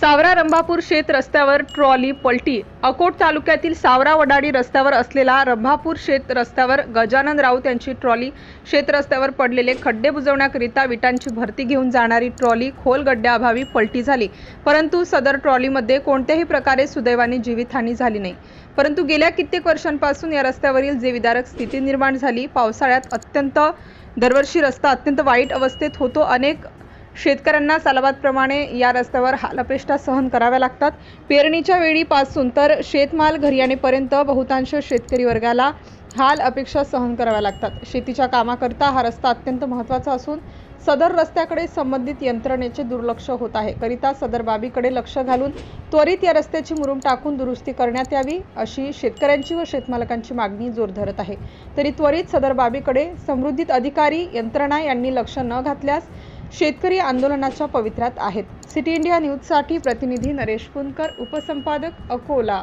सावरा रंभापूर शेत रस्त्यावर ट्रॉली पलटी. अकोट तालुक्यातील सावरा वडाडी रस्त्यावर असलेला रंभापूर शेत रस्त्यावर गजानन राऊत यांची ट्रॉली शेत रस्त्यावर पडलेले खड्डे बुजवण्याकरिता विटांची भरती घेऊन जाणारी ट्रॉली खोल गड्ड्याअभावी पलटी झाली. परंतु सदर ट्रॉलीमध्ये कोणत्याही प्रकारे सुदैवाने जीवितहानी झाली नाही. परंतु गेल्या कित्येक वर्षांपासून या रस्त्यावरील जे विदारक स्थिती निर्माण झाली. पावसाळ्यात अत्यंत दरवर्षी रस्ता अत्यंत वाईट अवस्थेत होतो. अनेक शेतकऱ्यांना सालाबादप्रमाणे या रस्त्यावर हालअपेष्टा सहन कराव्या लागतात. पेरणीच्या वेळीपासून तर शेतमाल घरी बहुतांश शेतकरी वर्गाला हाल अपेक्षा सहन कराव्या लागतात. शेतीच्या कामाकरता हा रस्ता अत्यंत महत्त्वाचा असून सदर रस्त्याकडे संबंधित यंत्रणेचे दुर्लक्ष होत आहे. करिता सदर बाबीकडे लक्ष घालून त्वरित या रस्त्याची मुरुम टाकून दुरुस्ती करण्यात यावी अशी शेतकऱ्यांची व शेतमालकांची मागणी जोर धरत आहे. तरी त्वरित सदर बाबीकडे समृद्धित अधिकारी यंत्रणा यांनी लक्ष न घातल्यास शेतकरी आंदोलनाच्या पवित्र्यात आहेत. सिटी इंडिया न्यूजसाठी प्रतिनिधी नरेश कुनकर उपसंपादक अकोला.